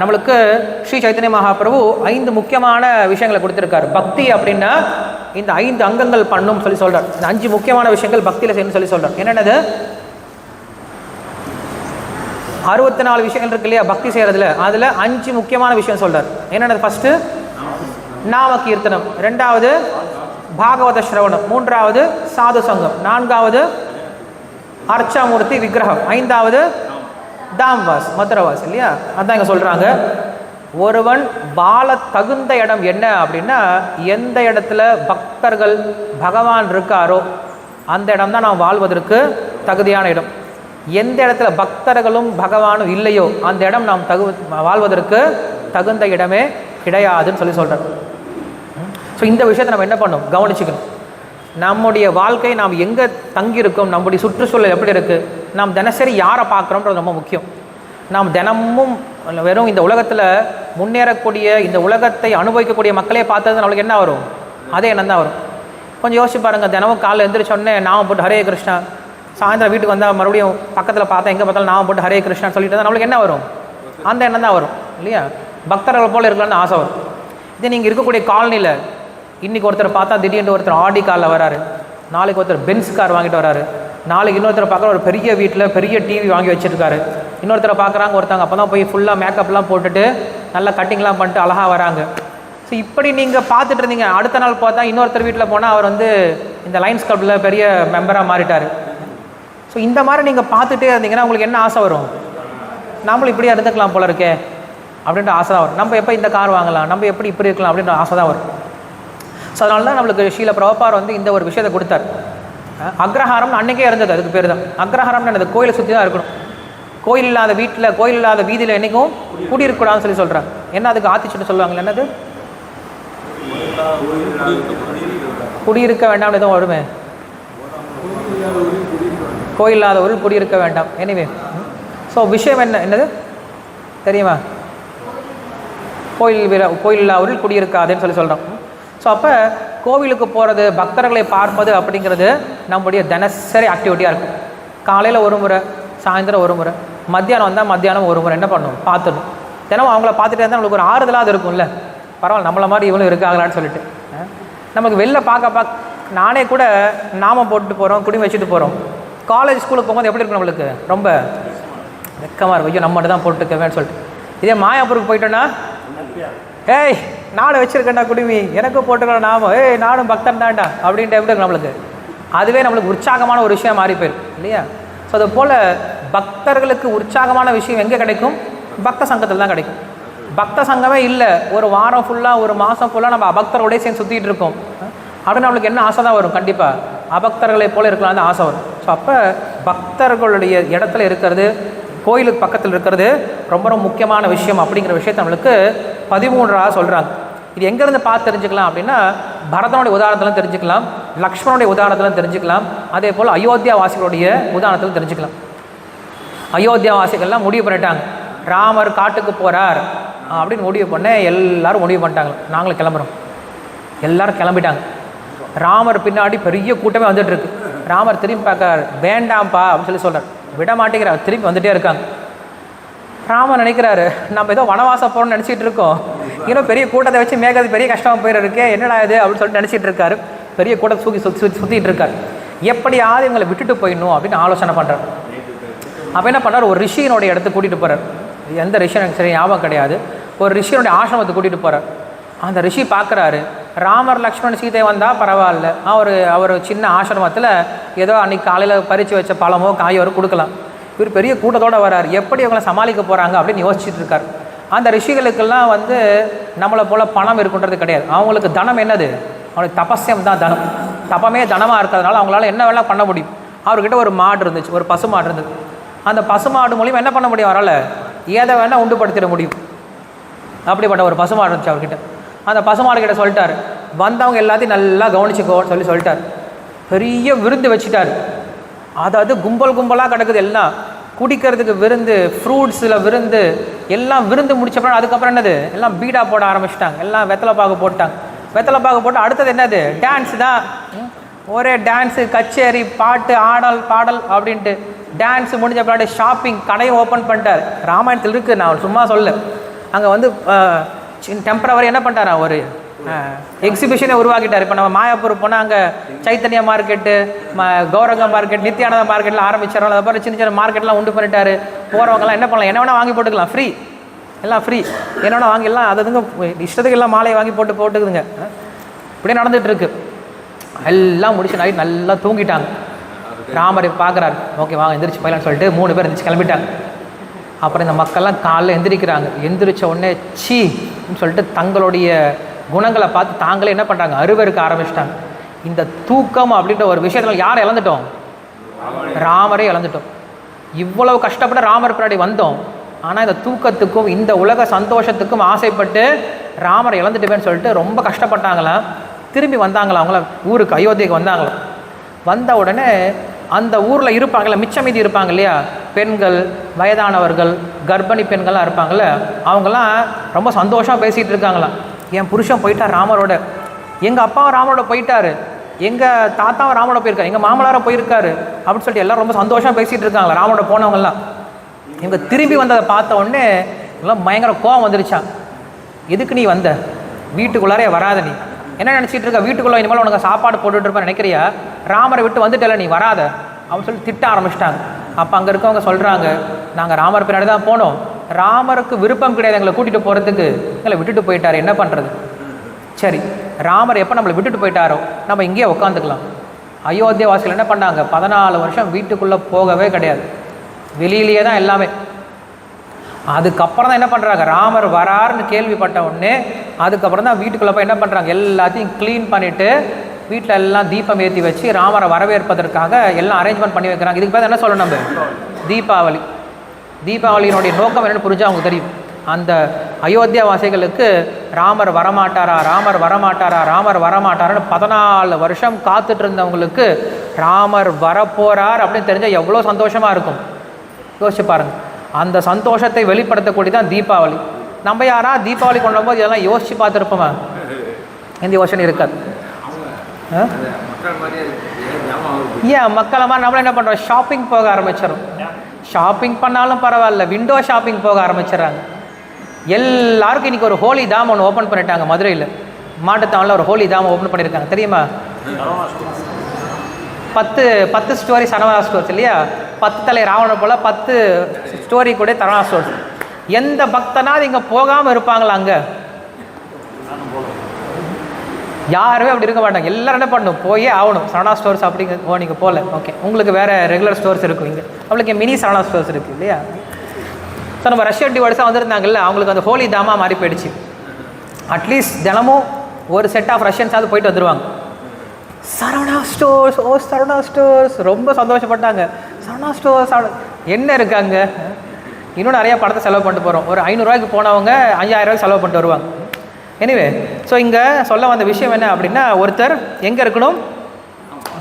நம்மளுக்கு ஸ்ரீ சைத்தன்ய மகாபிரபு ஐந்து முக்கியமான விஷயங்களை கொடுத்துருக்காரு. பக்தி அப்படின்னா இந்த ஐந்து அங்கங்கள் பண்ணும் சொல்லி சொல்றார். இந்த அஞ்சு முக்கியமான விஷயங்கள் பக்தியில் செய்யணும்னு சொல்லி சொல்றார். என்னென்னது? அறுபத்தி நாலு விஷயங்கள் இருக்கு இல்லையா? பக்தி செய்யறதுல. அதுல அஞ்சு முக்கியமான விஷயம் சொல்றாரு. என்னென்னது ஃபர்ஸ்ட் நாம கீர்த்தனம். ரெண்டாவது பாகவத ஸ்ரவணம். மூன்றாவது சாது சங்கம். நான்காவது அர்ச்சாமூர்த்தி விக்கிரகம். ஐந்தாவது தாம்வாஸ் மதுரவாஸ் இல்லையா? அதான் இங்கே சொல்கிறாங்க ஒருவன் வாழ தகுந்த இடம் என்ன அப்படின்னா எந்த இடத்துல பக்தர்கள் பகவான் இருக்காரோ அந்த இடம் தான் நாம் வாழ்வதற்கு தகுதியான இடம். எந்த இடத்துல பக்தர்களும் பகவானும் இல்லையோ அந்த இடம் நாம் தகு வாழ்வதற்கு தகுந்த இடமே கிடையாதுன்னு சொல்லி சொல்கிறார் ஸோ இந்த விஷயத்தை நம்ம என்ன பண்ணணும்? கவனிச்சுக்கணும். நம்முடைய வாழ்க்கை நாம் எங்கே தங்கியிருக்கோம்? நம்முடைய சுற்றுச்சூழல் எப்படி இருக்குது நாம் தினசரி யாரை பார்க்குறோன்றது ரொம்ப முக்கியம். நாம் தினமும் வெறும் இந்த உலகத்தில் முன்னேறக்கூடிய இந்த உலகத்தை அனுபவிக்கக்கூடிய மக்களே பார்த்தது நம்மளுக்கு என்ன வரும்? அதே எண்ணம் தான் வரும். கொஞ்சம் யோசிச்சு பாருங்கள் தினமும் காலைல எழுந்திரிச்சோடனே நாம போட்டு ஹரே கிருஷ்ணா சாயந்தரம் வீட்டுக்கு வந்தால் மறுபடியும் பக்கத்தில் பார்த்தா எங்கே பார்த்தாலும் நாம போட்டு ஹரே கிருஷ்ணா சொல்லிட்டு இருந்தால் நம்மளுக்கு என்ன வரும்? அந்த எண்ணம் தான் வரும் இல்லையா? பக்தர்கள் போல் இருக்கலாம்னு ஆசை வரும். இதே நீங்கள் இருக்கக்கூடிய காலனியில் இன்றைக்கி ஒருத்தர் பார்த்தா திடீர்னு ஒருத்தர் ஆடி காரில் வராரு. நாளைக்கு ஒருத்தர் பென்ஸ் கார் வாங்கிட்டு வராரு. நாளைக்கு இன்னொருத்தர் பார்க்குற ஒரு பெரிய வீட்டில் பெரிய டிவி வாங்கி வச்சுருக்காரு. இன்னொருத்தரை பார்க்குறாங்க ஒருத்தவங்க அப்போ தான் போய் ஃபுல்லாக மேக்கப்லாம் போட்டுட்டு நல்லா கட்டிங்லாம் பண்ணிட்டு அழகாக வராங்க. ஸோ இப்படி நீங்கள் பார்த்துட்டு இருந்தீங்க. அடுத்த நாள் பார்த்தா இன்னொருத்தர் வீட்டில் போனால் அவர் வந்து இந்த லைன்ஸ் கிளப்பில் பெரிய மெம்பராக மாறிட்டார். ஸோ இந்த மாதிரி நீங்கள் பார்த்துட்டே இருந்தீங்கன்னா உங்களுக்கு என்ன ஆசை வரும்? நம்மளும் இப்படியே இருந்துக்கலாம் போல இருக்கே. அப்படின்ற ஆசை தான் வரும். நம்ம எப்போ இந்த கார் வாங்கலாம்? நம்ம எப்படி இப்படி இருக்கலாம் அப்படின்ற ஆசை தான் வரும். ஸோ அதனால தான் நம்மளுக்கு ஷீல பிரபப்பார் வந்து இந்த ஒரு விஷயத்தை கொடுத்தார். அக்ரஹாரம்னு அன்னைக்கே இருந்தது அதுக்கு பேர் தான் அக்ரஹாரம்னு என்னது? கோயிலை சுற்றி தான் இருக்கணும். கோயில் இல்லாத வீட்டில் கோயில் இல்லாத வீதியில் என்றைக்கும் குடியிருக்கூடாதுன்னு சொல்லி சொல்கிறாங்க என்ன அதுக்கு ஆத்திச்சுட்டு சொல்லுவாங்க என்னது? குடியிருக்க வேண்டாம்னு எதுவும் வருமே? கோயில் இல்லாத ஊரில் குடியிருக்க வேண்டாம். எனிவே ஸோ விஷயம் என்ன என்னது? தெரியுமா? கோயில் வீர கோயில் இல்லாத ஊரில் குடியிருக்காதுன்னு சொல்லி சொல்கிறோம் ஸோ அப்போ கோவிலுக்கு போகிறது பக்தர்களை பார்ப்பது அப்படிங்கிறது நம்முடைய தினசரி ஆக்டிவிட்டியாக இருக்கும். காலையில் ஒரு முறை சாயந்தரம் ஒரு முறை மத்தியானம் வந்தால் மத்தியானம் ஒரு முறை என்ன பண்ணணும் பார்த்துடணும். தினமும் அவங்கள பார்த்துட்டே இருந்தால் நம்மளுக்கு ஒரு ஆறுதலாக அது இருக்கும்ல? பரவாயில்ல நம்மளை மாதிரி இவங்களும் இருக்காங்களான்னு சொல்லிட்டு. நமக்கு வெளில பார்க்க பார்க்க நானே கூட நாமம் போட்டு போகிறோம் குடி வச்சுட்டு போகிறோம் காலேஜ் ஸ்கூலுக்கு போகும்போது எப்படி இருக்கும் நம்மளுக்கு? ரொம்ப வெக்கமாக இருக்கும். ஐயோ நம்ம மட்டும் தான் போட்டுக்கவேன்னு சொல்லிட்டு. இதே மாயாப்பூருக்கு போயிட்டோன்னா ஏய் நானும் வச்சுருக்கேன்டா குடுமி எனக்கும் போட்டுக்கலாம் நாம ஏய் நானும் பக்தன் தான்டா அப்படின்ட்டு எப்படி இருக்கும் நம்மளுக்கு. அதுவே நம்மளுக்கு உற்சாகமான ஒரு விஷயம் மாறி போயிடும் இல்லையா? ஸோ அது போல் பக்தர்களுக்கு உற்சாகமான விஷயம் எங்கே கிடைக்கும்? பக்த சங்கத்தில் தான் கிடைக்கும். பக்த சங்கமே இல்லை. ஒரு வாரம் ஃபுல்லாக ஒரு மாதம் ஃபுல்லாக நம்ம அபக்தரோடய சேர்ந்து சுற்றிட்டு இருக்கோம். அப்படின்னு நம்மளுக்கு என்ன ஆசை தான் வரும்? கண்டிப்பாக அபக்தர்களை போல இருக்கலாம்னு ஆசை வரும். ஸோ அப்போ பக்தர்களுடைய இடத்துல இருக்கிறது கோயிலுக்கு பக்கத்தில் இருக்கிறது ரொம்ப ரொம்ப முக்கியமான விஷயம் அப்படிங்கிற விஷயத்தை நம்மளுக்கு பதிமூன்றாக சொல்கிறாங்க இது எங்கேருந்து பார்த்து தெரிஞ்சுக்கலாம் அப்படின்னா பரதனுடைய உதாரணத்திலும் தெரிஞ்சுக்கலாம் லக்ஷ்மணனுடைய உதாரணத்திலும் தெரிஞ்சுக்கலாம் அதே போல் அயோத்தியா வாசிகளுடைய உதாரணத்திலும் தெரிஞ்சுக்கலாம். அயோத்தியா வாசிகள்லாம் முடிவு பண்ணிட்டாங்க. ராமர் காட்டுக்கு போகிறார் அப்படின்னு முடிவு பண்ண எல்லாரும் முடிவு பண்ணிட்டாங்க. நாங்களும் கிளம்புறோம். எல்லாரும் கிளம்பிட்டாங்க. ராமர் பின்னாடி பெரிய கூட்டமே வந்துட்டு இருக்கு. ராமர் திரும்பி பார்க்கார் வேண்டாம்ப்பா அப்படின்னு சொல்லி சொல்கிறார் விட மாட்டேங்கிறார் திரும்பி வந்துட்டே இருக்காங்க. ராமர் நினைக்கிறாரு நம்ம ஏதோ வனவாசம் போகிறோம்னு நினச்சிட்டு இருக்கோம். இன்னும் பெரிய கூட்டத்தை வச்சு மேய்க்கிறது பெரிய கஷ்டமாக போயிருக்கு என்னடா இது அப்படின்னு சொல்லிட்டு நினச்சிட்டு இருக்காரு. பெரிய கூட்டத்தை தூக்கி சுற்றி சுற்றி சுற்றிட்டு இருக்காரு. எப்படியாவது இவங்களை விட்டுட்டு போயிடணும் அப்படின்னு ஆலோசனை பண்ணுறாரு அப்போ என்ன பண்ணார்? ஒரு ரிஷியினுடைய இடத்துக்கு கூட்டிகிட்டு போகிறார் எந்த ரிஷி எனக்கு சரி ஞாபகம் கிடையாது. ஒரு ரிஷியினுடைய ஆசிரமத்தை கூட்டிகிட்டு போகிறார் அந்த ரிஷி பார்க்குறாரு ராமர் லக்ஷ்மணன் சீதை வந்தால் பரவாயில்ல. அவர் அவர் சின்ன ஆசிரமத்தில் ஏதோ அன்னைக்கு காலையில் பறித்து வச்ச பழமோ காயோ கொடுக்கலாம். இவர் பெரிய கூட்டத்தோடு வரார். எப்படி இவங்களை சமாளிக்க போகிறாங்க அப்படின்னு யோசிச்சுட்டு இருக்கார். அந்த ரிஷிகளுக்கெல்லாம் வந்து நம்மளை போல் பணம் இருக்குன்றது கிடையாது. அவங்களுக்கு தனம் என்னது? அவனுக்கு தபஸ்யம் தான் தனம். தபமே தனமாக இருக்கிறதுனால அவங்களால என்ன வேணால் பண்ண முடியும். அவர்கிட்ட ஒரு மாடு இருந்துச்சு ஒரு பசு மாடு இருந்தது. அந்த பசு மாடு மூலியமாக என்ன பண்ண முடியும் அவரால்? ஏதை வேணால் உண்டுபடுத்திட முடியும். அப்படிப்பட்ட ஒரு பசு மாடு இருந்துச்சு அவர்கிட்ட. அந்த பசுமாடு கிட்ட சொல்லிட்டார். வந்தவங்க எல்லாத்தையும் நல்லா கவனிச்சுக்கோன்னு சொல்லி சொல்லிட்டார். பெரிய விருந்து வச்சுட்டார். அதாவது கும்பல் கும்பலாக கிடக்குது எல்லாம். குடிக்கிறதுக்கு விருந்து ஃப்ரூட்ஸில் விருந்து எல்லாம் விருந்து முடிச்சப்பறம் அதுக்கப்புறம் என்னது? எல்லாம் பீடா போட ஆரம்பிச்சிட்டாங்க. எல்லாம் வெத்தலை பாகு போட்டாங்க. வெத்தலை பாகு போட்டு அடுத்தது என்னது? டான்ஸ் தான். ஒரே டான்ஸு கச்சேரி பாட்டு ஆடல் பாடல் அப்படின்ட்டு டான்ஸ் முடிஞ்ச பின்னாடி ஷாப்பிங் கடையும் ஓப்பன் பண்ணிட்டார். ராமாயணத்தில் இருக்குது நான் சும்மா சொல்ல அங்கே வந்து டெம்பரவரி என்ன பண்ணிட்டாரா ஒரு எக்ஸிபிஷனே உருவாக்கிட்டார். இப்போ நம்ம மாயாப்பூர் போனால் அங்கே சைத்தன்யா மார்க்கெட்டு ம கௌரங்க மார்க்கெட் நித்யானந்த மார்க்கெட்டில் ஆரம்பிச்சாரோ. அதை மாதிரி சின்ன சின்ன மார்க்கெட்லாம் உண்டு பண்ணிட்டாரு. போகிறவங்கலாம் என்ன பண்ணலாம்? என்ன வேணால் வாங்கி போட்டுக்கலாம். ஃப்ரீ எல்லாம் ஃப்ரீ என்ன வேணால் வாங்கிடலாம். அது அதுங்க இஷ்டத்துக்கு எல்லாம் மாலையை வாங்கி போட்டு போட்டுக்குதுங்க. இப்படியே நடந்துகிட்ருக்கு எல்லாம் முடிச்சு நைட் நல்லா தூங்கிட்டாங்க. ராமரை பார்க்குறாரு ஓகே வாங்க எந்திரிச்சு போயிடலாம்னு சொல்லிட்டு மூணு பேர் எந்திரிச்சு கிளம்பிட்டாங்க. அப்புறம் இந்த மக்கள்லாம் காலைல எந்திரிக்கிறாங்க. எந்திரிச்ச உடனே சீன்னு சொல்லிட்டு தங்களுடைய குணங்களை பார்த்து தாங்களே என்ன பண்ணுறாங்க அருவருக்க ஆரம்பிச்சிட்டாங்க. இந்த தூக்கம் அப்படின்ற ஒரு விஷயத்தில் யாரை இழந்துட்டோம்? ராமரே இழந்துட்டோம். இவ்வளவு கஷ்டப்பட்டு ராமர் பின்னாடி வந்தோம். ஆனால் இந்த தூக்கத்துக்கும் இந்த உலக சந்தோஷத்துக்கும் ஆசைப்பட்டு ராமரை இழந்துட்டுவேன்னு சொல்லிட்டு ரொம்ப கஷ்டப்பட்டாங்களாம். திரும்பி வந்தாங்களா அவங்கள ஊருக்கு அயோத்திக்கு வந்தாங்களாம். வந்த உடனே அந்த ஊரில் இருப்பாங்கள்ல மிச்சம் மீதி இருப்பாங்க இல்லையா? பெண்கள் வயதானவர்கள் கர்ப்பிணி பெண்கள்லாம் இருப்பாங்கள்ல அவங்கெல்லாம் ரொம்ப சந்தோஷமாக பேசிகிட்டு இருக்காங்களாம். என் புருஷன் போயிட்டார் ராமரோட. எங்கள் அப்பாவும் ராமரோட போயிட்டாரு. எங்கள் தாத்தாவும் ராமரோட போயிருக்காரு. எங்கள் மாமனாரும் போயிருக்காரு. அப்படின்னு சொல்லிட்டு எல்லாரும் ரொம்ப சந்தோஷமாக பேசிகிட்டு இருக்காங்க. ராமரோட போனவங்கெல்லாம். இவங்க திரும்பி வந்ததை பார்த்த உடனே எல்லாம் பயங்கர கோவம் வந்துருச்சான் எதுக்கு நீ வந்த? வீட்டுக்குள்ளாரே வராத நீ. என்ன நினச்சிட்டு இருக்க? வீட்டுக்குள்ளே இனிமேல் உனக்கு சாப்பாடு போட்டுட்டு இருப்பேன் நினைக்கிறியா? ராமரை விட்டு வந்துட்டல நீ வராத. அப்படின்னு சொல்லி திட்ட ஆரம்பிச்சிட்டாங்க. அப்போ அங்கே இருக்கவங்க சொல்கிறாங்க நாங்கள் ராமர் பின்னாடி தான் போனோம். ராமருக்கு விருப்பம் கிடையாது எங்களை கூட்டிகிட்டு போகிறதுக்கு எங்களை விட்டுட்டு போயிட்டார். என்ன பண்ணுறது சரி ராமர் எப்போ நம்மளை விட்டுட்டு போயிட்டாரோ நம்ம இங்கேயே உட்காந்துக்கலாம். அயோத்தியா வாசிகள் என்ன பண்ணாங்க? பதினாலு வருஷம் வீட்டுக்குள்ளே போகவே கிடையாது. வெளியிலேயே தான் எல்லாமே. அதுக்கப்புறம் தான் என்ன பண்ணுறாங்க ராமர் வராருன்னு கேள்விப்பட்ட உடனே அதுக்கப்புறம் தான் வீட்டுக்குள்ளே போய் என்ன பண்ணுறாங்க எல்லாத்தையும் க்ளீன் பண்ணிவிட்டு வீட்டில் எல்லாம் தீபம் ஏற்றி வச்சு ராமரை வரவேற்பதற்காக எல்லாம் அரேஞ்ச்மெண்ட் பண்ணி வைக்கிறாங்க. இதுக்கு பேர் என்ன சொல்லணும் நம்ம? தீபாவளி. தீபாவளியினுடைய நோக்கம் என்னன்னு புரிஞ்சா அவங்களுக்கு தெரியும். அந்த அயோத்தியா வாசிகளுக்கு ராமர் வரமாட்டாரா ராமர் வரமாட்டாரா ராமர் வரமாட்டாரான்னு பதினாலு வருஷம் காத்துட்டு இருந்தவங்களுக்கு ராமர் வரப்போறார் அப்படின்னு தெரிஞ்சால் எவ்வளோ சந்தோஷமாக இருக்கும். யோசிச்சு பாருங்க. அந்த சந்தோஷத்தை வெளிப்படுத்தக்கூடியதான் தீபாவளி. நம்ம யாரா தீபாவளி கொண்டாடும் போது இதெல்லாம் யோசிச்சு பார்த்துருப்போமா? எந்த யோசனை இருக்காது. ஏன் மக்களை மாதிரி நம்மளும் என்ன பண்ணுறோம் ஷாப்பிங் போக ஆரம்பிச்சிடும் ஷாப்பிங் பண்ணாலும் பரவாயில்ல விண்டோ ஷாப்பிங் போக ஆரம்பிச்சிடுறாங்க. எல்லாருக்கும் இன்னைக்கு ஒரு ஹோலி தாம் ஒன்று ஓப்பன் பண்ணிட்டாங்க மதுரையில். மாட்டுத்தாவணில் ஒரு ஹோலி தாம் ஓப்பன் பண்ணியிருக்காங்க தெரியுமா? பத்து பத்து ஸ்டோரி சரவணா ஸ்டோர்ஸ் இல்லையா? பத்து தலை ராவணன் போல் பத்து ஸ்டோரி கூட சரவணா ஸ்டோர்ஸ் எந்த பக்தனாவது இங்கே போகாமல் இருப்பாங்களா அங்கே? யாருமே அப்படி இருக்க மாட்டாங்க. எல்லாரும் என்ன பண்ணணும் போயே ஆகணும். சரணா ஸ்டோர்ஸ் அப்படிங்க ஓ நீங்கள் போகல. ஓகே உங்களுக்கு வேறு ரெகுலர் ஸ்டோர்ஸ் இருக்கும் இங்கே. அவங்களுக்கு மினி சரணா ஸ்டோர்ஸ் இருக்குது இல்லையா? ஸோ நம்ம ரஷ்யன் டிவோர்ஸாக வந்திருந்தாங்கல்ல அவங்களுக்கு அந்த ஹோலி தாமா மாறி போயிடுச்சு. அட்லீஸ்ட் தினமும் ஒரு செட் ஆஃப் ரஷ்யன்ஸாவது போயிட்டு வந்துருவாங்க. Saravana stores oh Saravana stores ரொம்ப சந்தோஷப்பட்டாங்க. சரவணா ஸ்டோர்ஸ் என்ன இருக்காங்க இன்னும் நிறைய படத்தை செலவு பண்ணிட்டு போகிறோம் ஒரு ஐநூறுரூவாய்க்கு போனவங்க அஞ்சாயிரம் ரூபாய்க்கு செலவு பண்ணிட்டு வருவாங்க. எனிவே ஸோ இங்கே சொல்ல வந்த விஷயம் என்ன அப்படின்னா ஒருத்தர் எங்கே இருக்கணும்?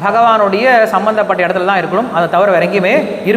பகவானுடைய சம்பந்தப்பட்ட இடத்துல தான் இருக்கணும். அதை தவிர வேற எங்கேயுமே இருக்கும்